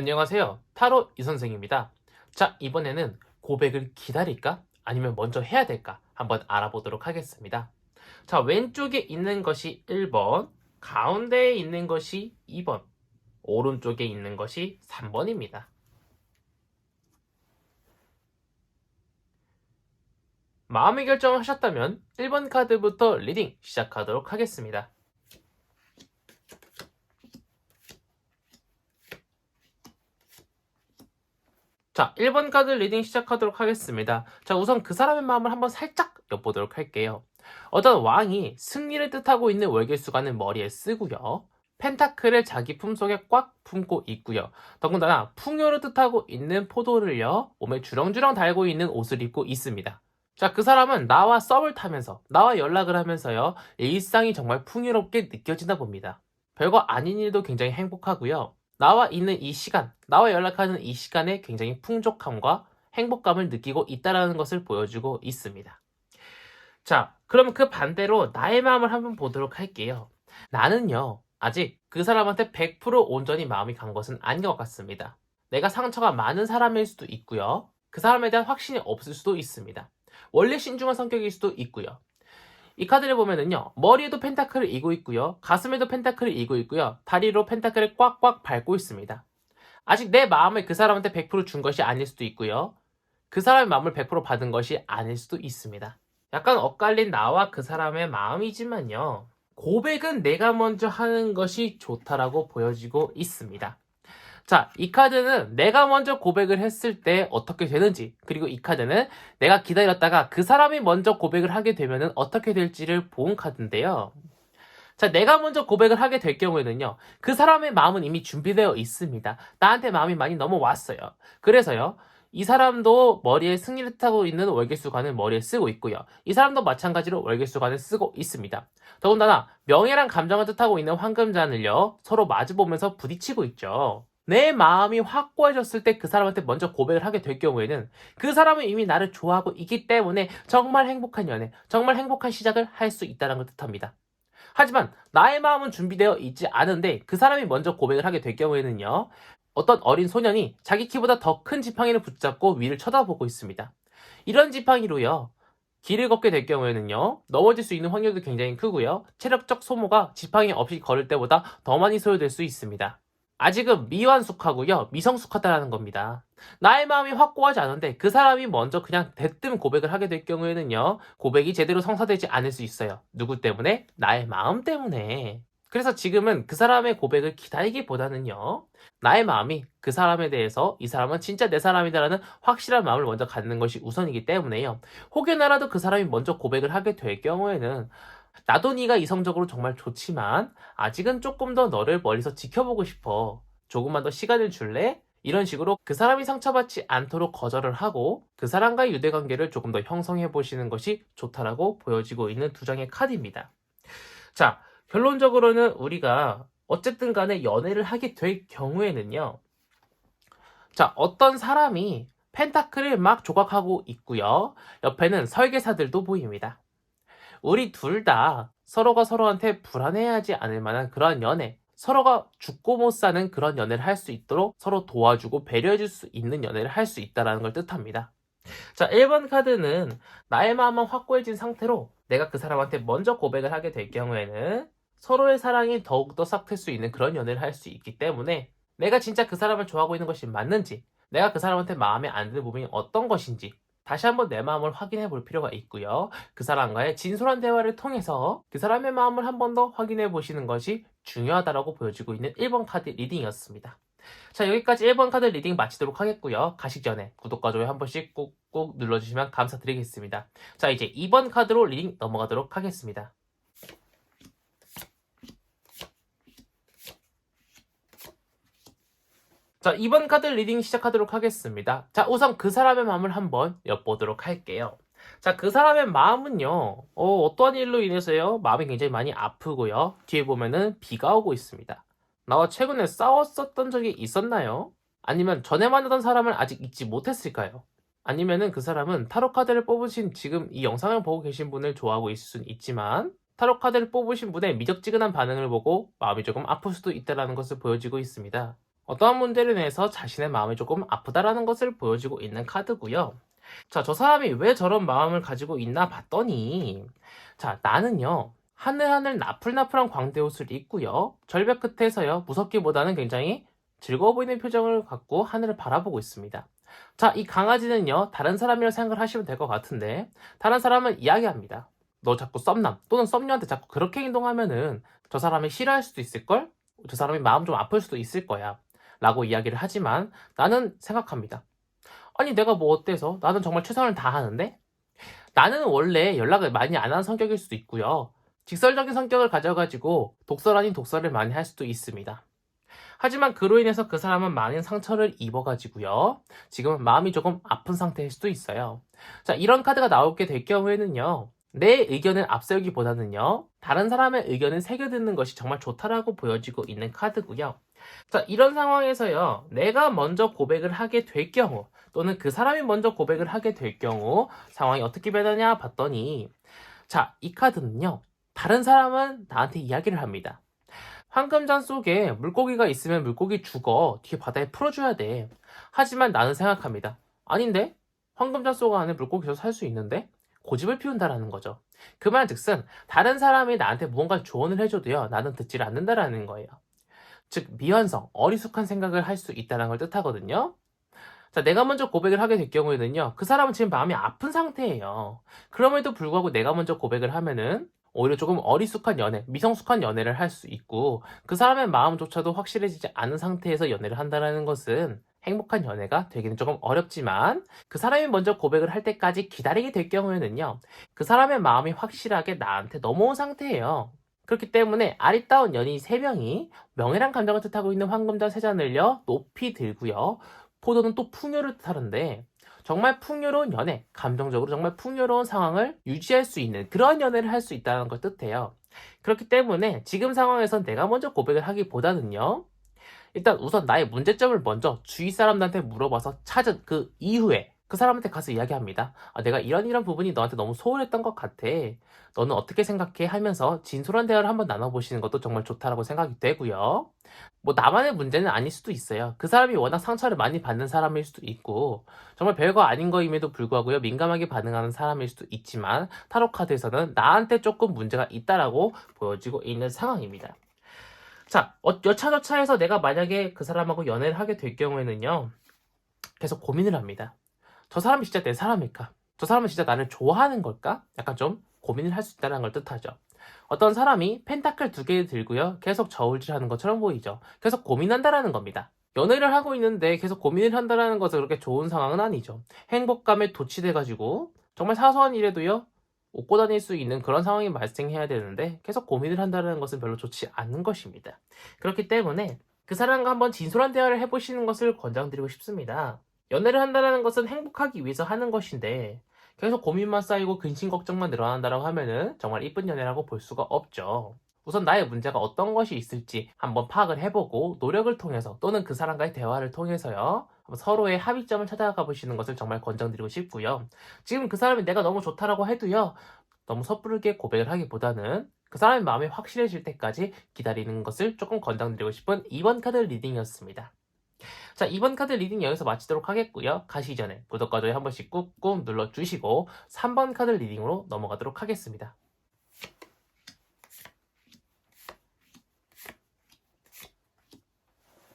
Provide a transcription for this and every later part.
안녕하세요. 타로 이선생입니다. 자, 이번에는 고백을 기다릴까? 아니면 먼저 해야 될까? 한번 알아보도록 하겠습니다. 자, 왼쪽에 있는 것이 1번, 가운데에 있는 것이 2번, 오른쪽에 있는 것이 3번입니다. 마음의 결정을 하셨다면 1번 카드부터 리딩 시작하도록 하겠습니다. 자, 1번 카드 리딩 시작하도록 하겠습니다. 자, 우선 그 사람의 마음을 한번 살짝 엿보도록 할게요. 어떤 왕이 승리를 뜻하고 있는 월계수관을 머리에 쓰고요. 펜타클을 자기 품속에 꽉 품고 있고요. 더군다나 풍요를 뜻하고 있는 포도를요. 몸에 주렁주렁 달고 있는 옷을 입고 있습니다. 자, 그 사람은 나와 썸을 타면서, 나와 연락을 하면서요. 일상이 정말 풍요롭게 느껴지나 봅니다. 별거 아닌 일도 굉장히 행복하고요. 나와 있는 이 시간, 나와 연락하는 이 시간에 굉장히 풍족함과 행복감을 느끼고 있다는 것을 보여주고 있습니다. 자, 그럼 그 반대로 나의 마음을 한번 보도록 할게요. 나는요, 아직 그 사람한테 100% 온전히 마음이 간 것은 아닌 것 같습니다. 내가 상처가 많은 사람일 수도 있고요. 그 사람에 대한 확신이 없을 수도 있습니다. 원래 신중한 성격일 수도 있고요. 이 카드를 보면은요, 머리에도 펜타클을 이고 있고요, 가슴에도 펜타클을 이고 있고요, 다리로 펜타클을 꽉꽉 밟고 있습니다. 아직 내 마음을 그 사람한테 100%준 것이 아닐 수도 있고요, 그 사람의 마음을 100% 받은 것이 아닐 수도 있습니다. 약간 엇갈린 나와 그 사람의 마음이지만요, 고백은 내가 먼저 하는 것이 좋다라고 보여지고 있습니다. 자, 이 카드는 내가 먼저 고백을 했을 때 어떻게 되는지, 그리고 이 카드는 내가 기다렸다가 그 사람이 먼저 고백을 하게 되면 어떻게 될지를 본 카드인데요. 자, 내가 먼저 고백을 하게 될 경우에는요, 그 사람의 마음은 이미 준비되어 있습니다. 나한테 마음이 많이 넘어왔어요. 그래서요, 이 사람도 머리에 승리를 타고 있는 월계수관을 머리에 쓰고 있고요. 이 사람도 마찬가지로 월계수관을 쓰고 있습니다. 더군다나 명예랑 감정을 뜻하고 있는 황금잔을요, 서로 마주보면서 부딪히고 있죠. 내 마음이 확고해졌을 때 그 사람한테 먼저 고백을 하게 될 경우에는 그 사람은 이미 나를 좋아하고 있기 때문에 정말 행복한 연애, 정말 행복한 시작을 할 수 있다는 걸 뜻합니다. 하지만 나의 마음은 준비되어 있지 않은데 그 사람이 먼저 고백을 하게 될 경우에는요. 어떤 어린 소년이 자기 키보다 더 큰 지팡이를 붙잡고 위를 쳐다보고 있습니다. 이런 지팡이로요. 길을 걷게 될 경우에는요. 넘어질 수 있는 확률도 굉장히 크고요. 체력적 소모가 지팡이 없이 걸을 때보다 더 많이 소요될 수 있습니다. 아직은 미완숙하고요. 미성숙하다라는 겁니다. 나의 마음이 확고하지 않은데 그 사람이 먼저 그냥 대뜸 고백을 하게 될 경우에는요. 고백이 제대로 성사되지 않을 수 있어요. 누구 때문에? 나의 마음 때문에. 그래서 지금은 그 사람의 고백을 기다리기보다는요. 나의 마음이 그 사람에 대해서 이 사람은 진짜 내 사람이다라는 확실한 마음을 먼저 갖는 것이 우선이기 때문에요. 혹여나라도 그 사람이 먼저 고백을 하게 될 경우에는 나도 네가 이성적으로 정말 좋지만 아직은 조금 더 너를 멀리서 지켜보고 싶어. 조금만 더 시간을 줄래? 이런 식으로 그 사람이 상처받지 않도록 거절을 하고 그 사람과의 유대 관계를 조금 더 형성해 보시는 것이 좋다라고 보여지고 있는 두 장의 카드입니다. 자, 결론적으로는 우리가 어쨌든 간에 연애를 하게 될 경우에는요. 자, 어떤 사람이 펜타클을 막 조각하고 있고요. 옆에는 설계사들도 보입니다. 우리 둘 다 서로가 서로한테 불안해하지 않을 만한 그런 연애, 서로가 죽고 못 사는 그런 연애를 할 수 있도록 서로 도와주고 배려해줄 수 있는 연애를 할 수 있다는 걸 뜻합니다. 자, 1번 카드는 나의 마음은 확고해진 상태로 내가 그 사람한테 먼저 고백을 하게 될 경우에는 서로의 사랑이 더욱더 싹틀 수 있는 그런 연애를 할 수 있기 때문에 내가 진짜 그 사람을 좋아하고 있는 것이 맞는지, 내가 그 사람한테 마음에 안 드는 부분이 어떤 것인지, 다시 한번 내 마음을 확인해 볼 필요가 있고요. 그 사람과의 진솔한 대화를 통해서 그 사람의 마음을 한 번 더 확인해 보시는 것이 중요하다고 보여지고 있는 1번 카드 리딩이었습니다. 자, 여기까지 1번 카드 리딩 마치도록 하겠고요. 가시기 전에 구독과 좋아요 한 번씩 꾹꾹 눌러주시면 감사드리겠습니다. 자, 이제 2번 카드로 리딩 넘어가도록 하겠습니다. 자, 2번 카드 리딩 시작하도록 하겠습니다. 자, 우선 그 사람의 마음을 한번 엿보도록 할게요. 자, 그 사람의 마음은요, 어, 떠한 일로 인해서요, 마음이 굉장히 많이 아프고요. 뒤에 보면은 비가 오고 있습니다. 나와 최근에 싸웠었던 적이 있었나요? 아니면 전에 만나던 사람을 아직 잊지 못했을까요? 아니면은 그 사람은 타로 카드를 뽑으신 지금 이 영상을 보고 계신 분을 좋아하고 있을 수는 있지만, 타로 카드를 뽑으신 분의 미적지근한 반응을 보고 마음이 조금 아플 수도 있다는 것을 보여지고 있습니다. 어떠한 문제로 인해서 자신의 마음이 조금 아프다라는 것을 보여주고 있는 카드고요. 자, 저 사람이 왜 저런 마음을 가지고 있나 봤더니, 자, 나는요, 하늘하늘 나풀나풀한 광대 옷을 입고요, 절벽 끝에서요, 무섭기보다는 굉장히 즐거워 보이는 표정을 갖고 하늘을 바라보고 있습니다. 자, 이 강아지는요, 다른 사람이라고 생각을 하시면 될 것 같은데, 다른 사람은 이야기합니다. 너 자꾸 썸남 또는 썸녀한테 자꾸 그렇게 행동하면은 저 사람이 싫어할 수도 있을걸? 저 사람이 마음 좀 아플 수도 있을 거야. 라고 이야기를 하지만 나는 생각합니다. 아니, 내가 뭐 어때서? 나는 정말 최선을 다하는데? 나는 원래 연락을 많이 안 하는 성격일 수도 있고요. 직설적인 성격을 가져가지고 독설 아닌 독설을 많이 할 수도 있습니다. 하지만 그로 인해서 그 사람은 많은 상처를 입어가지고요. 지금은 마음이 조금 아픈 상태일 수도 있어요. 자, 이런 카드가 나오게 될 경우에는요. 내 의견을 앞세우기보다는요. 다른 사람의 의견을 새겨듣는 것이 정말 좋다라고 보여지고 있는 카드고요. 자, 이런 상황에서요. 내가 먼저 고백을 하게 될 경우 또는 그 사람이 먼저 고백을 하게 될 경우 상황이 어떻게 변하냐 봤더니 자, 이 카드는요. 다른 사람은 나한테 이야기를 합니다. 황금잔 속에 물고기가 있으면 물고기 죽어 뒤에 바다에 풀어줘야 돼. 하지만 나는 생각합니다. 아닌데? 황금잔 속 안에 물고기도 살수 있는데? 고집을 피운다라는 거죠. 그 말 즉슨 다른 사람이 나한테 무언가 조언을 해줘도요. 나는 듣질 않는다라는 거예요. 즉 미완성, 어리숙한 생각을 할 수 있다는 걸 뜻하거든요. 자, 내가 먼저 고백을 하게 될 경우에는요. 그 사람은 지금 마음이 아픈 상태예요. 그럼에도 불구하고 내가 먼저 고백을 하면은 오히려 조금 어리숙한 연애, 미성숙한 연애를 할 수 있고 그 사람의 마음조차도 확실해지지 않은 상태에서 연애를 한다는 것은 행복한 연애가 되기는 조금 어렵지만 그 사람이 먼저 고백을 할 때까지 기다리게 될 경우에는요. 그 사람의 마음이 확실하게 나한테 넘어온 상태예요. 그렇기 때문에 아리따운 연인 3명이 명예란 감정을 뜻하고 있는 황금자 세 잔을요. 높이 들고요. 포도는 또 풍요를 뜻하는데 정말 풍요로운 연애, 감정적으로 정말 풍요로운 상황을 유지할 수 있는 그런 연애를 할 수 있다는 걸 뜻해요. 그렇기 때문에 지금 상황에선 내가 먼저 고백을 하기보다는요. 일단 우선 나의 문제점을 먼저 주위 사람들한테 물어봐서 찾은 그 이후에 그 사람한테 가서 이야기합니다. 아, 내가 이런 이런 부분이 너한테 너무 소홀했던 것 같아. 너는 어떻게 생각해? 하면서 진솔한 대화를 한번 나눠보시는 것도 정말 좋다라고 생각이 되고요. 뭐 나만의 문제는 아닐 수도 있어요. 그 사람이 워낙 상처를 많이 받는 사람일 수도 있고 정말 별거 아닌 거임에도 불구하고요. 민감하게 반응하는 사람일 수도 있지만 타로 카드에서는 나한테 조금 문제가 있다라고 보여지고 있는 상황입니다. 자, 어, 여차저차해서 내가 만약에 그 사람하고 연애를 하게 될 경우에는요. 계속 고민을 합니다. 저 사람이 진짜 내 사람일까? 저 사람은 진짜 나를 좋아하는 걸까? 약간 좀 고민을 할 수 있다는 걸 뜻하죠. 어떤 사람이 펜타클 두 개를 들고요. 계속 저울질하는 것처럼 보이죠. 계속 고민한다라는 겁니다. 연애를 하고 있는데 계속 고민을 한다라는 것은 그렇게 좋은 상황은 아니죠. 행복감에 도취돼가지고 정말 사소한 일에도요. 웃고 다닐 수 있는 그런 상황이 발생해야 되는데 계속 고민을 한다는 것은 별로 좋지 않은 것입니다. 그렇기 때문에 그 사람과 한번 진솔한 대화를 해보시는 것을 권장드리고 싶습니다. 연애를 한다는 것은 행복하기 위해서 하는 것인데 계속 고민만 쌓이고 근심 걱정만 늘어난다고 하면은 정말 이쁜 연애라고 볼 수가 없죠. 우선 나의 문제가 어떤 것이 있을지 한번 파악을 해보고 노력을 통해서 또는 그 사람과의 대화를 통해서요. 서로의 합의점을 찾아가 보시는 것을 정말 권장드리고 싶고요. 지금 그 사람이 내가 너무 좋다라고 해도요. 너무 섣부르게 고백을 하기보다는 그 사람의 마음이 확실해질 때까지 기다리는 것을 조금 권장드리고 싶은 2번 카드 리딩이었습니다. 자, 이번 카드 리딩 여기서 마치도록 하겠고요. 가시기 전에 구독과 좋아요 한 번씩 꾹꾹 눌러주시고 3번 카드 리딩으로 넘어가도록 하겠습니다.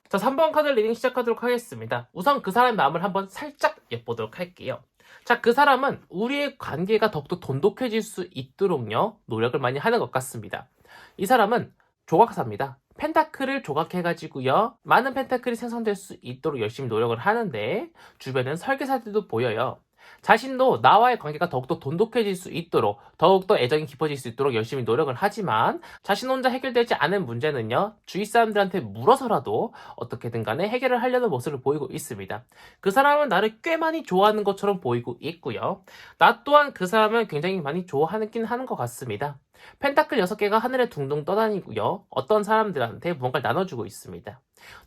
자, 3번 카드 리딩 시작하도록 하겠습니다. 우선 그 사람의 마음을 한번 살짝 엿보도록 할게요. 자, 그 사람은 우리의 관계가 더욱더 돈독해질 수 있도록요, 노력을 많이 하는 것 같습니다. 이 사람은 조각사입니다. 펜타클을 조각해가지고요, 많은 펜타클이 생성될 수 있도록 열심히 노력을 하는데, 주변엔 설계사들도 보여요. 자신도 나와의 관계가 더욱더 돈독해질 수 있도록, 더욱더 애정이 깊어질 수 있도록 열심히 노력을 하지만, 자신 혼자 해결되지 않은 문제는요, 주위 사람들한테 물어서라도 어떻게든 간에 해결을 하려는 모습을 보이고 있습니다. 그 사람은 나를 꽤 많이 좋아하는 것처럼 보이고 있고요. 나 또한 그 사람을 굉장히 많이 좋아하긴 하는 것 같습니다. 펜타클 6개가 하늘에 둥둥 떠다니고요. 어떤 사람들한테 무언가를 나눠주고 있습니다.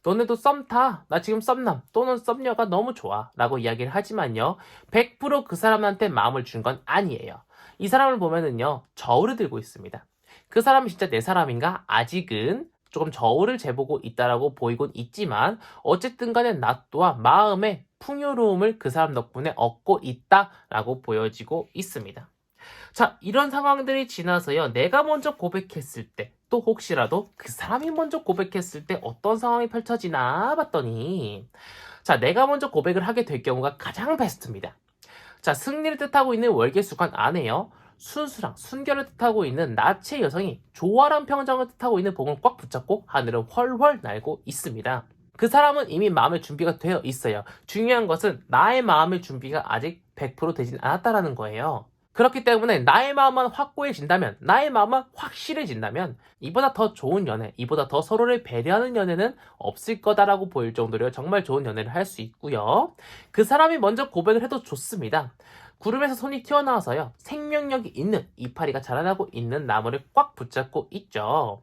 너네도 썸 타. 나 지금 썸남 또는 썸녀가 너무 좋아. 라고 이야기를 하지만요. 100%그 사람한테 마음을 준 건 아니에요. 이 사람을 보면은요. 저울을 들고 있습니다. 그 사람이 진짜 내 사람인가? 아직은 조금 저울을 재보고 있다라고 보이곤 있지만 어쨌든 간에 나 또한 마음의 풍요로움을 그 사람 덕분에 얻고 있다라고 보여지고 있습니다. 자, 이런 상황들이 지나서요. 내가 먼저 고백했을 때, 또 혹시라도 그 사람이 먼저 고백했을 때 어떤 상황이 펼쳐지나 봤더니, 자, 내가 먼저 고백을 하게 될 경우가 가장 베스트입니다. 자, 승리를 뜻하고 있는 월계수관 안에요. 순수랑 순결을 뜻하고 있는 나체 여성이 조화란 평정을 뜻하고 있는 봉을 꽉 붙잡고 하늘을 훨훨 날고 있습니다. 그 사람은 이미 마음의 준비가 되어 있어요. 중요한 것은 나의 마음의 준비가 아직 100% 되진 않았다라는 거예요. 그렇기 때문에 나의 마음만 확고해진다면, 나의 마음만 확실해진다면, 이보다 더 좋은 연애, 이보다 더 서로를 배려하는 연애는 없을 거다라고 보일 정도로 정말 좋은 연애를 할 수 있고요. 그 사람이 먼저 고백을 해도 좋습니다. 구름에서 손이 튀어나와서요. 생명력이 있는 이파리가 자라나고 있는 나무를 꽉 붙잡고 있죠.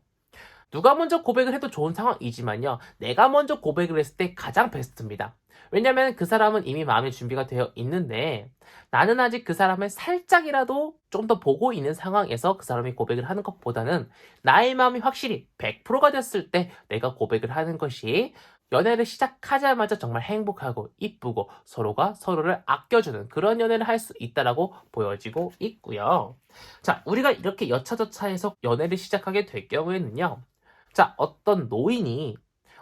누가 먼저 고백을 해도 좋은 상황이지만요. 내가 먼저 고백을 했을 때 가장 베스트입니다. 왜냐면 그 사람은 이미 마음의 준비가 되어 있는데 나는 아직 그 사람을 살짝이라도 좀 더 보고 있는 상황에서 그 사람이 고백을 하는 것보다는 나의 마음이 확실히 100%가 됐을 때 내가 고백을 하는 것이 연애를 시작하자마자 정말 행복하고 이쁘고 서로가 서로를 아껴주는 그런 연애를 할 수 있다라고 보여지고 있고요. 자, 우리가 이렇게 여차저차해서 연애를 시작하게 될 경우에는요. 자, 어떤 노인이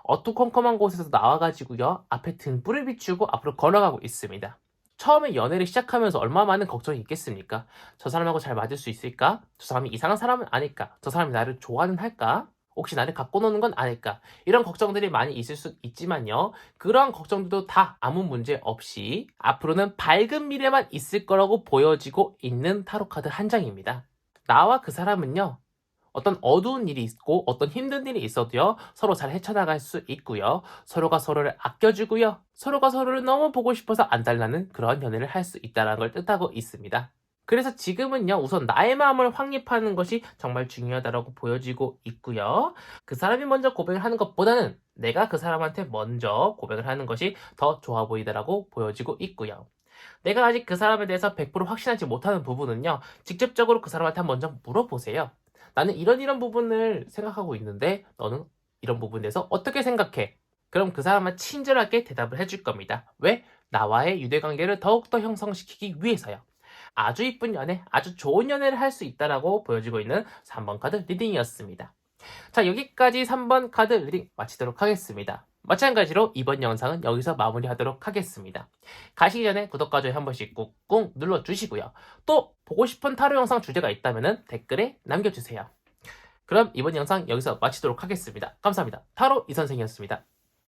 어두컴컴한 곳에서 나와가지고요. 앞에 등불을 비추고 앞으로 걸어가고 있습니다. 처음에 연애를 시작하면서 얼마나 많은 걱정이 있겠습니까? 저 사람하고 잘 맞을 수 있을까? 저 사람이 이상한 사람은 아닐까? 저 사람이 나를 좋아는 할까? 혹시 나를 갖고 노는 건 아닐까? 이런 걱정들이 많이 있을 수 있지만요. 그러한 걱정들도 다 아무 문제 없이 앞으로는 밝은 미래만 있을 거라고 보여지고 있는 타로카드 한 장입니다. 나와 그 사람은요. 어떤 어두운 일이 있고 어떤 힘든 일이 있어도요. 서로 잘 헤쳐나갈 수 있고요. 서로가 서로를 아껴주고요. 서로가 서로를 너무 보고 싶어서 안달나는 그런 연애를 할 수 있다는 걸 뜻하고 있습니다. 그래서 지금은요, 우선 나의 마음을 확립하는 것이 정말 중요하다고 보여지고 있고요. 그 사람이 먼저 고백을 하는 것보다는 내가 그 사람한테 먼저 고백을 하는 것이 더 좋아 보이다라고 보여지고 있고요. 내가 아직 그 사람에 대해서 100% 확신하지 못하는 부분은요, 직접적으로 그 사람한테 먼저 물어보세요. 나는 이런 이런 부분을 생각하고 있는데, 너는 이런 부분에 대해서 어떻게 생각해? 그럼 그 사람은 친절하게 대답을 해줄 겁니다. 왜? 나와의 유대관계를 더욱더 형성시키기 위해서요. 아주 이쁜 연애, 아주 좋은 연애를 할 수 있다라고 보여지고 있는 3번 카드 리딩이었습니다. 자, 여기까지 3번 카드 리딩 마치도록 하겠습니다. 마찬가지로 이번 영상은 여기서 마무리하도록 하겠습니다. 가시기 전에 구독과 좋아요 한 번씩 꾹꾹 눌러주시고요. 또 보고 싶은 타로 영상 주제가 있다면 댓글에 남겨주세요. 그럼 이번 영상 여기서 마치도록 하겠습니다. 감사합니다. 타로 이선생이었습니다.